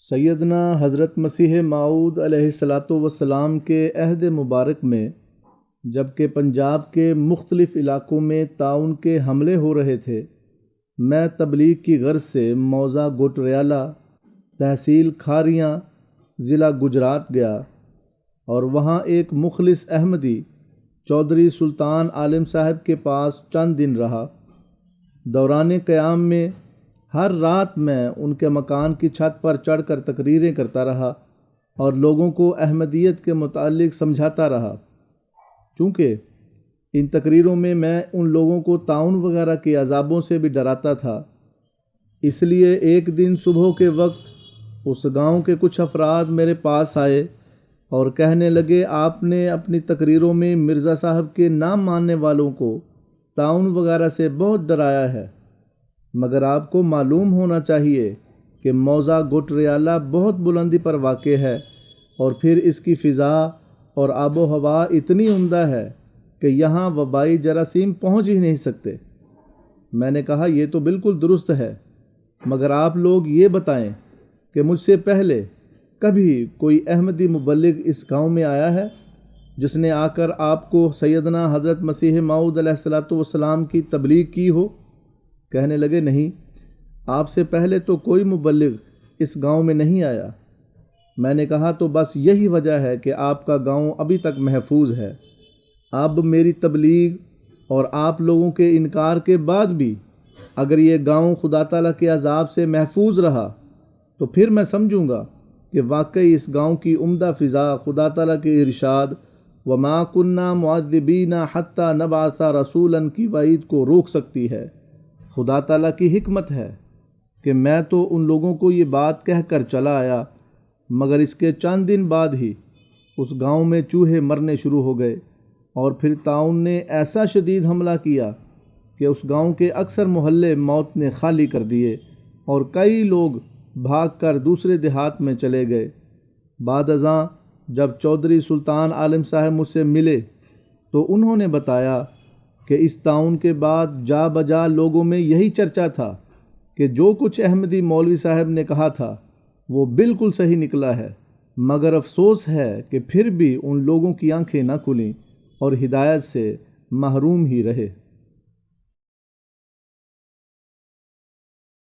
سیدنا حضرت مسیح معود علیہ الصلاۃ وسلام کے عہد مبارک میں جبکہ پنجاب کے مختلف علاقوں میں تعاون کے حملے ہو رہے تھے، میں تبلیغ کی غرض سے موضع گوٹریالہ تحصیل کھاریاں، ضلع گجرات گیا اور وہاں ایک مخلص احمدی، چودھری سلطان عالم صاحب کے پاس چند دن رہا۔ دوران قیام میں ہر رات میں ان کے مکان کی چھت پر چڑھ کر تقریریں کرتا رہا اور لوگوں کو احمدیت کے متعلق سمجھاتا رہا۔ چونکہ ان تقریروں میں میں ان لوگوں کو تعاون وغیرہ کے عذابوں سے بھی ڈراتا تھا، اس لیے ایک دن صبح کے وقت اس گاؤں کے کچھ افراد میرے پاس آئے اور کہنے لگے، آپ نے اپنی تقریروں میں مرزا صاحب کے نام ماننے والوں کو تعاون وغیرہ سے بہت ڈرایا ہے۔ مگر آپ کو معلوم ہونا چاہیے کہ موضع گٹریالہ بہت بلندی پر واقع ہے اور پھر اس کی فضا اور آب و ہوا اتنی عمدہ ہے کہ یہاں وبائی جراثیم پہنچ ہی نہیں سکتے۔ میں نے کہا، یہ تو بالکل درست ہے، مگر آپ لوگ یہ بتائیں کہ مجھ سے پہلے کبھی کوئی احمدی مبلغ اس گاؤں میں آیا ہے، جس نے آ کر آپ کو سیدنا حضرت مسیح معود علیہ السلاۃ والسلام کی تبلیغ کی ہو؟ کہنے لگے، نہیں، آپ سے پہلے تو کوئی مبلغ اس گاؤں میں نہیں آیا۔ میں نے کہا، تو بس یہی وجہ ہے کہ آپ کا گاؤں ابھی تک محفوظ ہے۔ اب میری تبلیغ اور آپ لوگوں کے انکار کے بعد بھی اگر یہ گاؤں خدا تعالیٰ کے عذاب سے محفوظ رہا، تو پھر میں سمجھوں گا کہ واقعی اس گاؤں کی عمدہ فضا خدا تعالیٰ کے ارشاد و ما کنہ معدبینہ حتیٰ نباسا رسولاً کی وعید کو روک سکتی ہے۔ خدا تعالیٰ کی حکمت ہے کہ میں تو ان لوگوں کو یہ بات کہہ کر چلا آیا، مگر اس کے چند دن بعد ہی اس گاؤں میں چوہے مرنے شروع ہو گئے اور پھر تعاون نے ایسا شدید حملہ کیا کہ اس گاؤں کے اکثر محلے موت نے خالی کر دیے اور کئی لوگ بھاگ کر دوسرے دیہات میں چلے گئے۔ بعد ازاں جب چودھری سلطان عالم صاحب مجھ سے ملے تو انہوں نے بتایا کہ اس تعاون کے بعد جا بجا لوگوں میں یہی چرچا تھا کہ جو کچھ احمدی مولوی صاحب نے کہا تھا وہ بالکل صحیح نکلا ہے، مگر افسوس ہے کہ پھر بھی ان لوگوں کی آنکھیں نہ کھلیں اور ہدایت سے محروم ہی رہے۔